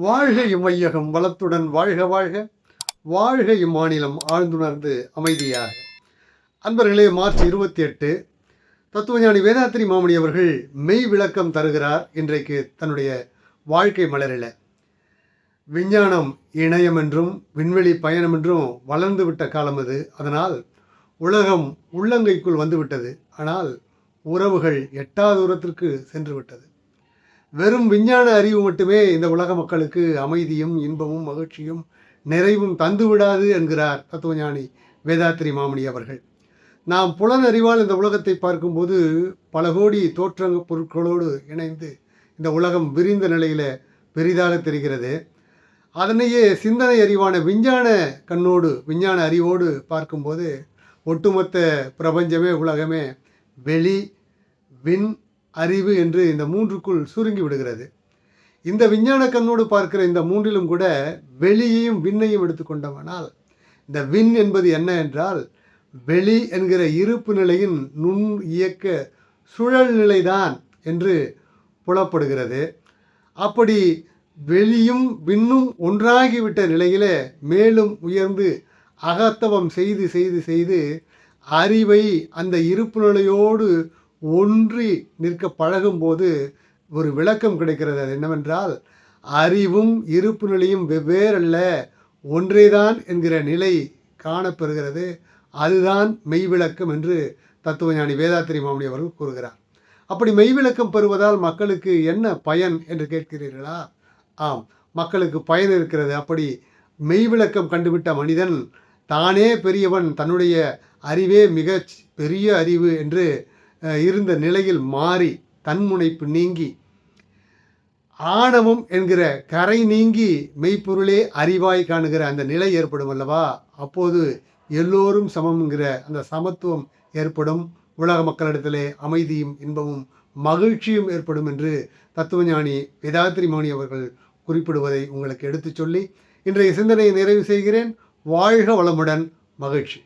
வாழ்க இம்மையகம் வளத்துடன் வாழ்க வாழ்க. வாழ்க இம்மாநிலம் ஆழ்ந்துணர்ந்து அமைதியாக. அன்பர்களே மார்ச் இருபத்தி எட்டு தத்துவஞானி வேதாத்திரி மாமணி அவர்கள் மெய் விளக்கம் தருகிறார் இன்றைக்கு தன்னுடைய வாழ்க்கை மலரில். விஞ்ஞானம் இணையம் என்றும் விண்வெளி பயணம் என்றும் வளர்ந்து விட்ட காலம் அது. அதனால் உலகம் உள்ளங்கைக்குள் வந்துவிட்டது ஆனால் உறவுகள் எட்டா தூரத்திற்கு சென்று விட்டது. வெறும் விஞ்ஞான அறிவு மட்டுமே இந்த உலக மக்களுக்கு அமைதியும் இன்பமும் மகிழ்ச்சியும் நிறைவும் தந்துவிடாது என்கிறார் தத்துவஞானி வேதாத்திரி மாமணி அவர்கள். நாம் புலனறிவால் இந்த உலகத்தை பார்க்கும்போது பல கோடி தோற்றங்க பொருட்களோடு இணைந்து இந்த உலகம் விரிந்த நிலையில் பெரிதாக தெரிகிறது. அதனையே சிந்தனை அறிவான விஞ்ஞான கண்ணோடு விஞ்ஞான அறிவோடு பார்க்கும்போது ஒட்டுமொத்த பிரபஞ்சமே உலகமே வெளி விண் அறிவு என்று இந்த மூன்றுக்குள் சுருங்கி விடுகிறது. இந்த விஞ்ஞான கண்ணோடு பார்க்கிற இந்த மூன்றிலும் கூட வெளியையும் விண்ணையும் எடுத்துக்கொண்டவனால் இந்த விண் என்பது என்ன என்றால் வெளி என்கிற இருப்பு நிலையின் நுண் இயக்க சுழல் நிலைதான் என்று புலப்படுகிறது. அப்படி வெளியும் விண்ணும் ஒன்றாகிவிட்ட நிலையிலே மேலும் உயர்ந்து அகத்தவம் செய்து செய்து செய்து அறிவை அந்த இருப்பு நிலையோடு ஒன்றி நிற்க பழகும்போது ஒரு விளக்கம் கிடைக்கிறது அது என்னவென்றால் அறிவும் இருப்பு நிலையும் வெவ்வேறல்ல ஒன்றேதான் என்கிற நிலை காணப்பெறுகிறது. அதுதான் மெய்விளக்கம் என்று தத்துவஞானி வேதாத்திரி மாமணி அவர்கள் கூறுகிறார். அப்படி மெய்விளக்கம் பெறுவதால் மக்களுக்கு என்ன பயன் என்று கேட்கிறீர்களா? ஆம் மக்களுக்கு பயன் இருக்கிறது. அப்படி மெய்விளக்கம் கண்டுவிட்ட மனிதன் தானே பெரியவன் தன்னுடைய அறிவே மிக பெரிய அறிவு என்று இருந்த நிலையில் மாறி தன்முனைப்பு நீங்கி ஆணவம் என்கிற கரை நீங்கி மெய்ப்பொருளே அறிவாய் காணுகிற அந்த நிலை ஏற்படும் அல்லவா? அப்போது எல்லோரும் சமம்ங்கிற அந்த சமத்துவம் ஏற்படும். உலக மக்களிடத்திலே அமைதியும் இன்பமும் மகிழ்ச்சியும் ஏற்படும் என்று தத்துவஞானி வேதாத்திரி மௌனி அவர்கள் குறிப்பிடுவதை உங்களுக்கு எடுத்துச் சொல்லி இன்றைய சிந்தனையை நிறைவு செய்கிறேன். வாழ்க வளமுடன் மகிழ்ச்சி.